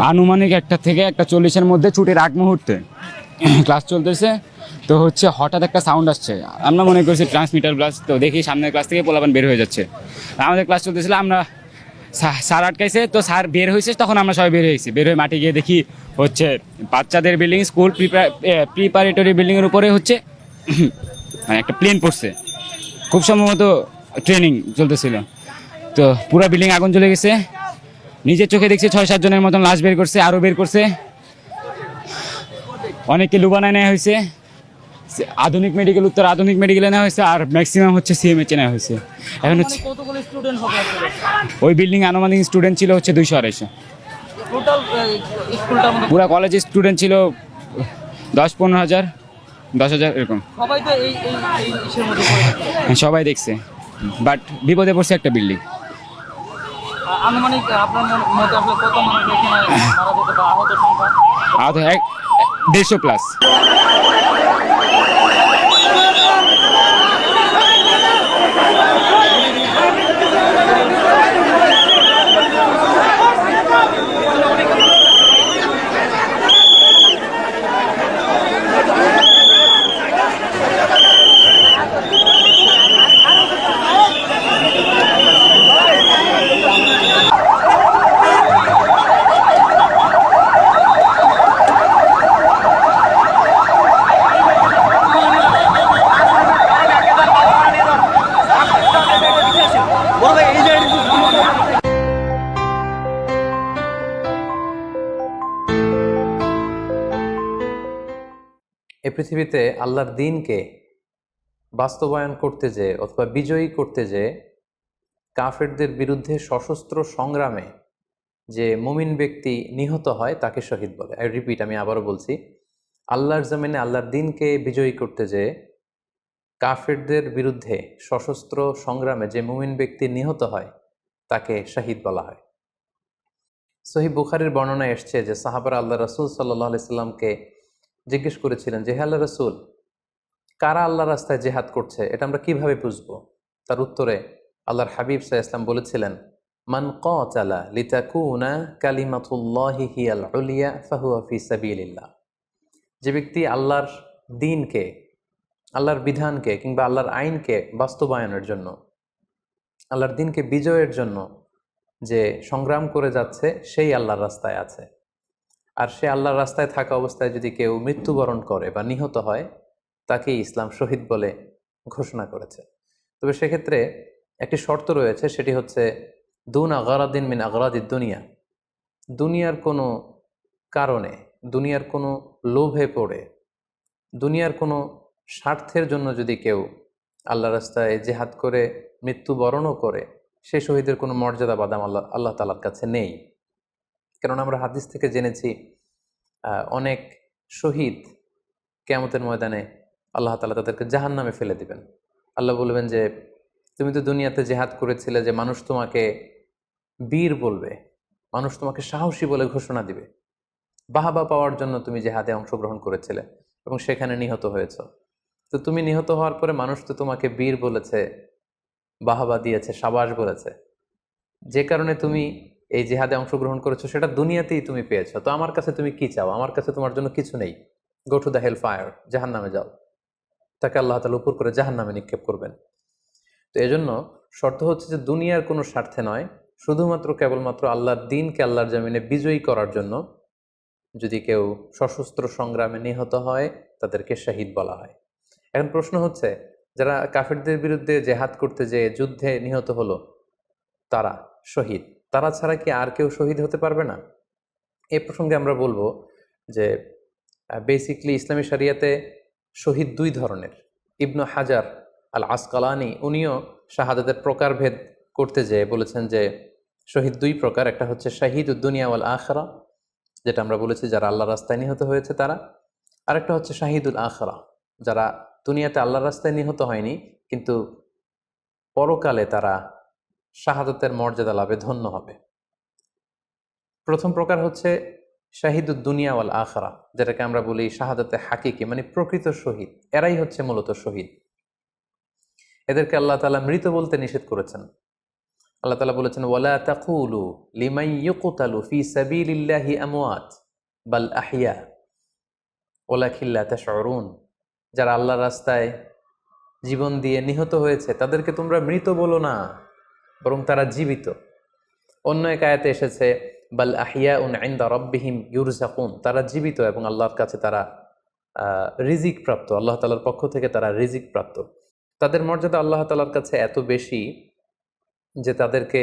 আনুমানিক একটা থেকে একটা চল্লিশের মধ্যে ছুটির আগ মুহূর্তে ক্লাস চলতেছে। তো হচ্ছে হঠাৎ একটা সাউন্ড আসছে। আমরা মনে করছি ট্রান্সমিটার ক্লাস তো দেখি সামনের ক্লাস থেকে পোলাপান বের হয়ে যাচ্ছে। আমাদের ক্লাস চলতেছিল, আমরা সা- স্যার আটকাইছে, তো স্যার বের হয়েছে তখন আমরা সবাই বের হয়েছি বের হয়ে মাঠে গিয়ে দেখি হচ্ছে বাচ্চাদের বিল্ডিং স্কুল প্রিপারেটরি বিল্ডিংয়ের উপরে হচ্ছে মানে একটা প্লেন পড়ছে। খুব সম্ভবত ট্রেনিং চলতেছিল। তো পুরো বিল্ডিং আগুন চলে গেছে নিজের চোখে দেখছি ছয় সাত জনের মতন লাশ বের করছে আরও বের করছে অনেককে লুবানায় নেওয়া হয়েছে আধুনিক মেডিকেল উত্তর আধুনিক মেডিকেলে নেওয়া হয়েছে আর ম্যাক্সিমাম হচ্ছে সিএমএচে নেওয়া হয়েছে এখন হচ্ছে ওই বিল্ডিং আনুমানিক স্টুডেন্ট ছিল হচ্ছে দুইশো আড়াইশো পুরা কলেজের স্টুডেন্ট ছিল দশ পনেরো হাজার দশ হাজার এরকম সবাই দেখছে বাট বিপদে পড়ছে একটা বিল্ডিং আনুমানিক মন- আহত এক দেড়শো প্লাস পৃথিবীতে আল্লাহর দিনকে বাস্তবায়ন করতে যে অথবা বিজয়ী করতে যে কাফেরদের বিরুদ্ধে সশস্ত্র সংগ্রামে যে মুমিন ব্যক্তি নিহত হয়, তাকে শহীদ বলে। আই রিপিট আমি আবারও বলছি, আল্লাহর জমিনে আল্লাহর দিনকে বিজয়ী করতে যে কাফেরদের বিরুদ্ধে সশস্ত্র সংগ্রামে যে মুমিন ব্যক্তি নিহত হয়, তাকে শহীদ বলা হয়। সহি বুখারির বর্ণনা এসছে যে সাহাবারা আল্লাহ রসুল সাল্লাহ আলাইসাল্লামকে জিজ্ঞেস করেছিলেন যে, হে আল্লাহ রসুল, কারা আল্লাহ রাস্তায় জেহাদ করছে? এটা আমরা কীভাবে বুঝব? তার উত্তরে আল্লাহর হাবিব সাহা ইসলাম বলেছিলেন, মান কালা লিতাকুনা কালিমাতুল্লাহি হিয়াল সাবিলিল্লাহ। যে ব্যক্তি আল্লাহর দিনকে, আল্লাহর বিধানকে কিংবা আল্লাহর আইনকে বাস্তবায়নের জন্য, আল্লাহর দিনকে বিজয়ের জন্য যে সংগ্রাম করে যাচ্ছে, সেই আল্লাহর রাস্তায় আছে। আর সে আল্লাহর রাস্তায় থাকা অবস্থায় যদি কেউ মৃত্যুবরণ করে বা নিহত হয় তাকে ইসলাম শহীদ বলে ঘোষণা করেছে। তবে সেক্ষেত্রে একটি শর্ত রয়েছে, সেটি হচ্ছে, দুন আগারাদিন মিন আগারাদি দুনিয়া। দুনিয়ার কোনো কারণে, দুনিয়ার কোনো লোভে পড়ে, দুনিয়ার কোনো স্বার্থের জন্য যদি কেউ আল্লাহ রাস্তায় জেহাদ করে, মৃত্যুবরণও করে, সে শহীদের কোনো মর্যাদা বাদাম আল্লাহ আল্লাহ তালার কাছে নেই। কারণ আমরা হাদিস থেকে জেনেছি অনেক শহীদ কেয়ামতের ময়দানে আল্লাহ তালা তাদেরকে জাহান নামে ফেলে দিবেন। আল্লাহ বলবেন যে, তুমি তো দুনিয়াতে জেহাদ করেছিলে যে মানুষ তোমাকে বীর বলবে, মানুষ তোমাকে সাহসী বলে ঘোষণা দিবে। বাহাবা পাওয়ার জন্য তুমি জেহাদে অংশগ্রহণ করেছিলে এবং সেখানে নিহত হয়েছ। তো তুমি নিহত হওয়ার পরে মানুষ তো তোমাকে বীর বলেছে, বাহাবা দিয়েছে, সাবাস বলেছে। যে কারণে তুমি এই জেহাদে অংশগ্রহণ করেছ, সেটা দুনিয়াতেই তুমি পেয়েছ। তো আমার কাছে তুমি কি চাও? আমার কাছে তোমার জন্য কিছু নেই। Go to the hell fire জাহান নামে যাও। তাকে আল্লাহ তালা উপর করে জাহান নামে নিক্ষেপ করবেন। তো এজন্য শর্ত হচ্ছে যে দুনিয়ার কোনো স্বার্থে নয়, শুধুমাত্র কেবলমাত্র আল্লাহর দিনকে আল্লাহর জামিনে বিজয়ী করার জন্য যদি কেউ সশস্ত্র সংগ্রামে নিহত হয়, তাদেরকে শাহিদ বলা হয়। এখন প্রশ্ন হচ্ছে, যারা কাফেরদের বিরুদ্ধে জেহাদ করতে যে যুদ্ধে নিহত হলো, তারা শহীদ? তারা ছাড়া কি আর কেউ শহীদ হতে পারবে না? এ প্রসঙ্গে আমরা বলব যে বেসিকলি ইসলামী শরিয়াতে শহীদ দুই ধরনের। ইবনু হাজার আল আসকালানি উনিও শাহাদাতের প্রকারভেদ করতে যেয়ে বলেছেন যে, শহীদ দুই প্রকার, একটা হচ্ছে শাহিদ উদ্দুনিয়া ওয়াল আখরা, যেটা আমরা বলেছি যারা আল্লাহ রাস্তায় নিহত হয়েছে তারা, আরেকটা হচ্ছে শাহিদুল আখরা, যারা দুনিয়াতে আল্লাহ রাস্তায় নিহত হয়নি, কিন্তু পরকালে তারা শাহাদতের মর্যাদা লাভে ধন্য হবে। প্রথম প্রকার হচ্ছে শাহিদুদ দুনিয়া ওয়াল আখরা, যেটাকে আমরা বলি শাহাদতে হাকিকি মানে প্রকৃত শহীদ। এরাই হচ্ছে মূলত শহীদ। এদেরকে আল্লাহ তালা মৃত বলতে নিষেধ করেছেন। আল্লাহ তালা বলেছেন, ওয়ালা তাকুলু লিমাই ইউকুতালু ফি সাবিলিল্লাহি আমওয়াত বাল আহিয়া ওলা খিল্লা তাশউরুন। যারা আল্লাহর রাস্তায় জীবন দিয়ে নিহত হয়েছে, তাদেরকে তোমরা মৃত বলো না। বরং তারা জীবিত। অন্য এক আয়াতে এসেছে, বাল আহিয়া উন আইন্দা রব্বিহিম ইউরজাকুন তারা জীবিত এবং আল্লাহর কাছে তারা রিজিক প্রাপ্ত, আল্লাহ তালার পক্ষ থেকে তারা রিজিক প্রাপ্ত। তাদের মর্যাদা আল্লাহ তালার কাছে এত বেশি যে তাদেরকে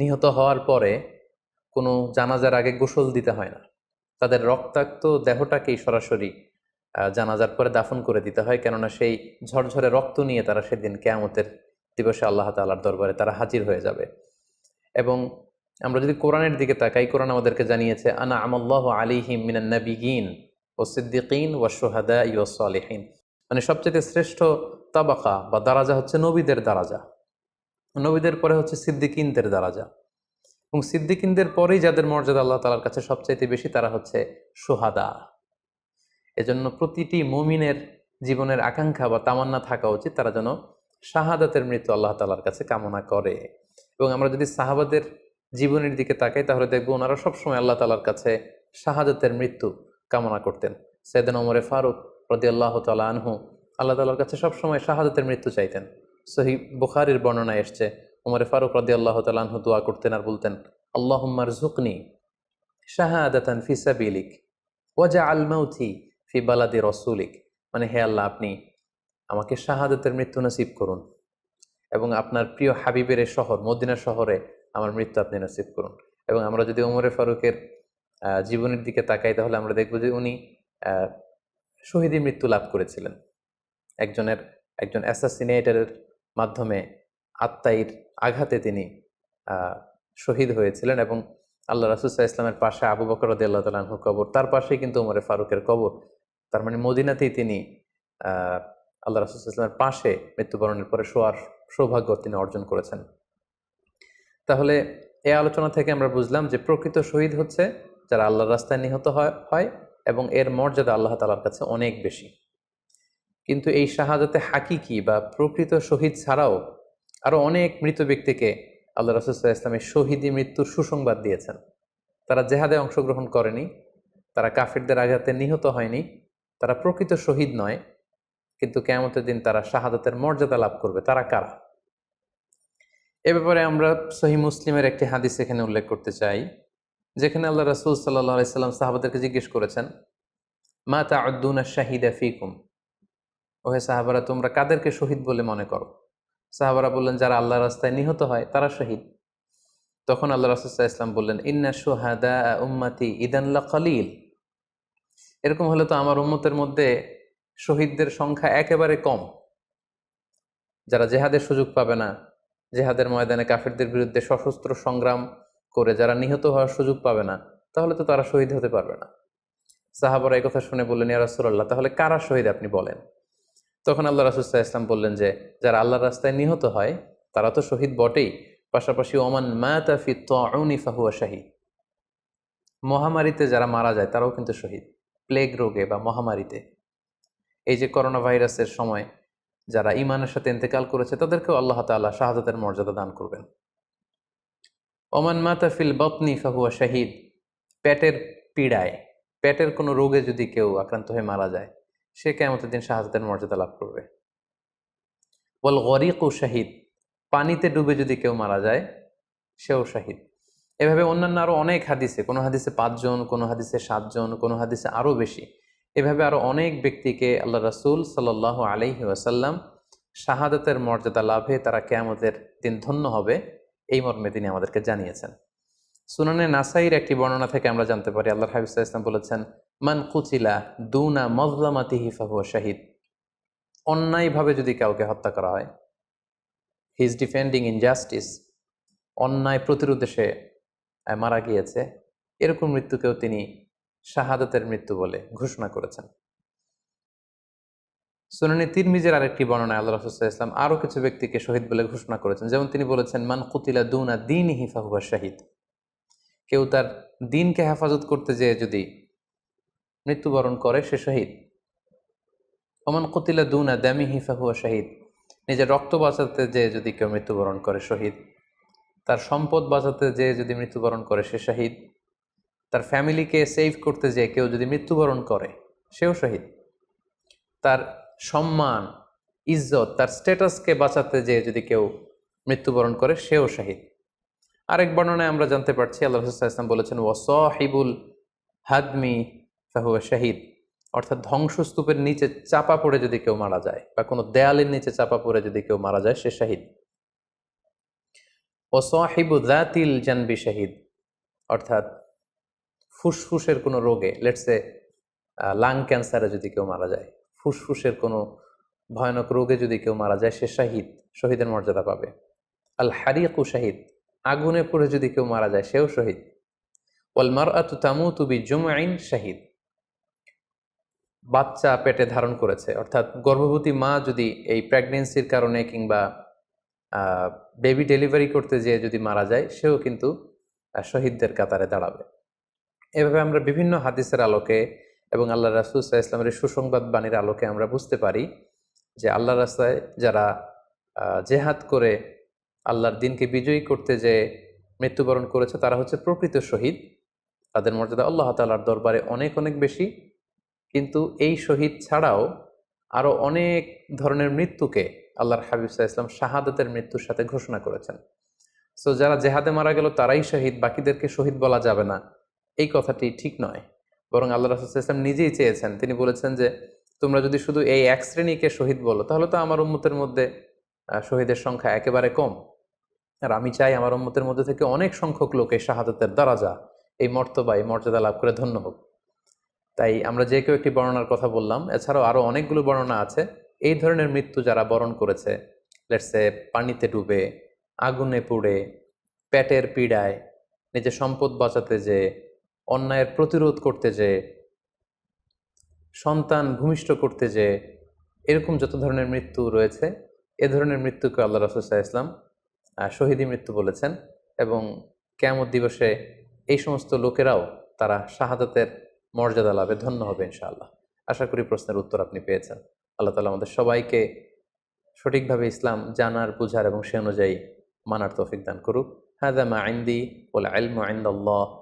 নিহত হওয়ার পরে কোনো জানাজার আগে গোসল দিতে হয় না। তাদের রক্তাক্ত দেহটাকেই সরাসরি জানাজার পরে দাফন করে দিতে হয়। কেননা সেই ঝরঝরে রক্ত নিয়ে তারা সেদিন কেয়ামতের দিবসে আল্লাহ তাআলার দরবারে তারা হাজির হয়ে যাবে। এবং আমরা যদি কোরআনের দিকে তাকাই, কোরআন আমাদেরকে জানিয়েছে, আনা আমল্লাহ আলিহিম মিনান নাবিগিন ও সিদ্দিকিন ও সোহাদা ইউ সালেহীন। মানে সবচেয়ে শ্রেষ্ঠ তাবাকা বা দারাজা হচ্ছে নবীদের দারাজা। নবীদের পরে হচ্ছে সিদ্দিকিনদের দারাজা। এবং সিদ্দিকিনদের পরেই যাদের মর্যাদা আল্লাহ তালার কাছে সবচাইতে বেশি, তারা হচ্ছে সোহাদা এজন্য প্রতিটি মুমিনের জীবনের আকাঙ্ক্ষা বা তামান্না থাকা উচিত, তারা যেন শাহাদাতের মৃত্যু আল্লাহ তালার কাছে কামনা করে। এবং আমরা যদি সাহাবাদের জীবনের দিকে তাকাই, তাহলে দেখব ওনারা সবসময় আল্লাহ তালার কাছে শাহাদাতের মৃত্যু কামনা করতেন। সৈয়দিন ওমরে ফারুক রদি আল্লাহ তালা আনহু আল্লাহ তালার কাছে সবসময় শাহাদাতের মৃত্যু চাইতেন। সহি বুখারির বর্ণনা এসছে ওমরে ফারুক রদি আল্লাহ তালা আনহু দোয়া করতেন আর বলতেন আল্লাহুম্মার জুকনি শাহাদাতান ফি সাবিলিক ওয়াজা আল মাউথি ফি বালাদি রসুলিক। মানে হে আল্লাহ, আপনি আমাকে শাহাদতের মৃত্যু নসিব করুন। এবং আপনার প্রিয় হাবিবের শহর, মদিনা শহরে আমার মৃত্যু আপনি নসিব করুন। এবং আমরা যদি ওমরে ফারুকের জীবনের দিকে তাকাই, তাহলে আমরা দেখব যে উনি শহীদি মৃত্যু লাভ করেছিলেন। একজনের, একজন অ্যাসাসিনেটারের মাধ্যমে আত্মাইর আঘাতে তিনি শহীদ হয়েছিলেন এবং আল্লাহ রাসুসাহ ইসলামের পাশে আবু বকর আল্লাহ তালাহুর কবর, তার পাশেই কিন্তু ওমরে ফারুকের কবর। তার মানে মদিনাতেই তিনি আল্লাহ রাসুল ইসলামের পাশে মৃত্যুবরণের পরে শোয়ার সৌভাগ্য তিনি অর্জন করেছেন। তাহলে এই আলোচনা থেকে আমরা বুঝলাম যে প্রকৃত শহীদ হচ্ছে যারা আল্লাহর রাস্তায় নিহত হয় হয় এবং এর মর্যাদা আল্লাহ তালার কাছে অনেক বেশি। কিন্তু এই শাহাদাতে হাকিকি বা প্রকৃত শহীদ ছাড়াও আরও অনেক মৃত ব্যক্তিকে আল্লাহ রাসুল্লাহ ইসলামের শহীদি মৃত্যুর সুসংবাদ দিয়েছেন। তারা জেহাদে অংশগ্রহণ করেনি, তারা কাফিরদের আঘাতে নিহত হয়নি, তারা প্রকৃত শহীদ নয় কিন্তু কেমতের দিন তারা শাহাদাতের মর্যাদা লাভ করবে। তারা কারা? এ ব্যাপারে আমরা সহি মুসলিমের একটি হাদিস এখানে উল্লেখ করতে চাই, যেখানে আল্লাহ রাসুল সাল্লাহ সাল্লাম সাহাবাদেরকে জিজ্ঞেস করেছেন, মা তা আদুনা শাহিদা ফিকুম? ওহে সাহাবারা, তোমরা কাদেরকে শহীদ বলে মনে করো? সাহাবারা বললেন, যারা আল্লাহ রাস্তায় নিহত হয়, তারা শহীদ। তখন আল্লাহ রাসুল্লাহ ইসলাম বললেন, ইন্না সোহাদা উম্মাতি ইদানলা খালিল এরকম হলে তো আমার উম্মতের মধ্যে শহীদদের সংখ্যা একেবারে কম। যারা জেহাদের সুযোগ পাবে না, জেহাদের ময়দানে কাফিরদের বিরুদ্ধে সশস্ত্র সংগ্রাম করে যারা নিহত হওয়ার সুযোগ পাবে না, তাহলে তো তারা শহীদ হতে পারবে না। সাহাবারা কথা শুনে বললেন, ইয়া রাসূলুল্লাহ, তাহলে কারা শহীদ? আপনি বলেন। তখন আল্লাহ রাসুল্লাহ ইসলাম বললেন যে, যারা আল্লাহর রাস্তায় নিহত হয়, তারা তো শহীদ বটেই। পাশাপাশি, ওমান মাতা ফি তাউনি ফাহুয়া শাহিদ। মহামারীতে যারা মারা যায়, তারাও কিন্তু শহীদ। প্লেগ রোগে বা মহামারীতে। এই যে করোনা ভাইরাসের সময় যারা ইমানের সাথে ইন্তেকাল করেছে, তাদেরকেও আল্লাহ তাআলা শাহাদাতের মর্যাদা দান করবেন। ওমান মাতা ফিল বতনি ফাহুয়া শাহিদ, পেটের পীড়ায়, পেটের কোনো রোগে যদি কেউ আক্রান্ত হয়ে মারা যায়, সে কেমতের দিন শাহাদাতের মর্যাদা লাভ করবে। বল গরিক ও শাহিদ, পানিতে ডুবে যদি কেউ মারা যায়, সেও শাহিদ। এভাবে অন্যান্য আরও অনেক হাদিসে, কোনো হাদিসে পাঁচজন, কোনো হাদিসে সাতজন, কোনো হাদিসে আরও বেশি এভাবে আরও অনেক ব্যক্তিকে আল্লাহ রাসূল সাল্লাহ আলাইহি ওয়াসাল্লাম শাহাদাতের মর্যাদা লাভে তারা কেয়ামতের দিন ধন্য হবে, এই মর্মে তিনি আমাদেরকে জানিয়েছেন। সুনানে নাসাইর একটি বর্ণনা থেকে আমরা জানতে পারি আল্লাহ হাবিজ ইসলাম বলেছেন, মান কুচিলা দুনা মজলামাতি হিফাহুয়া শাহিদ। অন্যায়ভাবে যদি কাউকে হত্যা করা হয় হি ইজ ডিফেন্ডিং ইনজাস্টিস অন্যায় প্রতিরোধে সে মারা গিয়েছে, এরকম মৃত্যুকেও তিনি শাহাদাতের মৃত্যু বলে ঘোষণা করেছেন। সুনানি তিরমিজের আরেকটি বর্ণনায় আল্লাহ রসুল্লাহ ইসলাম আরও কিছু ব্যক্তিকে শহীদ বলে ঘোষণা করেছেন। যেমন তিনি বলেছেন, মান কুতিলা দুনা দিন হিফাহুয়া শাহিদ। কেউ তার দিনকে হেফাজত করতে যেয়ে যদি মৃত্যুবরণ করে, সে শহীদ। ওমান কুতিলা দুনা দামি হিফাহুয়া শাহিদ। নিজের রক্ত বাঁচাতে যেয়ে যদি কেউ মৃত্যুবরণ করে, শহীদ। তার সম্পদ বাঁচাতে যেয়ে যদি মৃত্যুবরণ করে, সে শহীদ। তার ফ্যামিলিকে সেভ করতে যেয়ে কেউ যদি মৃত্যুবরণ করে, সেও শহীদ। তার সম্মান, ইজ্জত, তার স্ট্যাটাসকে বাঁচাতে যেয়ে যদি কেউ মৃত্যুবরণ করে, সেও শহীদ। আরেক বর্ণনায় আমরা জানতে পারছি, আল্লাহ ইসলাম বলেছেন, ওয়াসহিবুল হাদমি ফাহুয়া শাহিদ। অর্থাৎ ধ্বংসস্তূপের নিচে চাপা পড়ে যদি কেউ মারা যায়, বা কোনো দেয়ালের নিচে চাপা পড়ে যদি কেউ মারা যায়, সে শাহিদ। ওয়াসহিবু দাতিল জানবি শাহিদ। অর্থাৎ ফুসফুসের কোনো রোগে লেটসে লাং ক্যান্সারে যদি কেউ মারা যায়, ফুসফুসের কোনো ভয়ানক রোগে যদি কেউ মারা যায়, সে শাহিদ, শহীদের মর্যাদা পাবে। আল হারিয়াকু শাহিদ, আগুনে পড়ে যদি কেউ মারা যায়, সেও শহীদ। ওয়াল মার আতু তামু তুবি জুমাইন শাহিদ। বাচ্চা পেটে ধারণ করেছে, অর্থাৎ গর্ভবতী মা যদি এই প্রেগনেন্সির কারণে কিংবা বেবি ডেলিভারি করতে যেয়ে যদি মারা যায়, সেও কিন্তু শহীদদের কাতারে দাঁড়াবে। এভাবে আমরা বিভিন্ন হাদিসের আলোকে এবং আল্লাহ রাসুল ইসলামের সুসংবাদ বাণীর আলোকে আমরা বুঝতে পারি যে আল্লাহ রাস্তায় যারা জেহাদ করে আল্লাহর দিনকে বিজয়ী করতে যে মৃত্যুবরণ করেছে, তারা হচ্ছে প্রকৃত শহীদ। তাদের মর্যাদা আল্লাহ তালার দরবারে অনেক অনেক বেশি। কিন্তু এই শহীদ ছাড়াও আরও অনেক ধরনের মৃত্যুকে আল্লাহর হাবিব ইসলাম শাহাদতের মৃত্যুর সাথে ঘোষণা করেছেন। সো যারা জেহাদে মারা গেল, তারাই শহীদ, বাকিদেরকে শহীদ বলা যাবে না। এই কথাটি ঠিক নয়। বরং আল্লাহ রাসুল ইসলাম নিজেই চেয়েছেন। তিনি বলেছেন যে, তোমরা যদি শুধু এই এক শ্রেণীকে শহীদ বলো, তাহলে তো আমার উম্মতের মধ্যে শহীদের সংখ্যা একেবারে কম। আর আমি চাই আমার উম্মতের মধ্যে থেকে অনেক সংখ্যক লোক এই শাহাদতের দ্বারাজা এই মর্তবা, এই মর্যাদা লাভ করে ধন্য হোক। তাই আমরা যে কেউ একটি বর্ণনার কথা বললাম, এছাড়াও আরও অনেকগুলো বর্ণনা আছে। এই ধরনের মৃত্যু যারা বরণ করেছে লেটসে পানিতে ডুবে, আগুনে পুড়ে, পেটের পীড়ায়, নিজের সম্পদ বাঁচাতে যে অন্যায়ের প্রতিরোধ করতে যে, সন্তান ভূমিষ্ঠ করতে যে, এরকম যত ধরনের মৃত্যু রয়েছে, এ ধরনের মৃত্যুকে আল্লাহ রসুল্লাহ ইসলাম শহীদী মৃত্যু বলেছেন এবং কেয়ামত দিবসে এই সমস্ত লোকেরাও তারা শাহাদাতের মর্যাদা লাভে ধন্য হবে ইনশাআল্লাহ। আশা করি প্রশ্নের উত্তর আপনি পেয়েছেন। আল্লাহ তালা আমাদের সবাইকে সঠিকভাবে ইসলাম জানার, বুঝার এবং সে অনুযায়ী মানার তৌফিক দান করুক। হাদা মা আইন্দি ওল আলম আইন্দাল্লাহ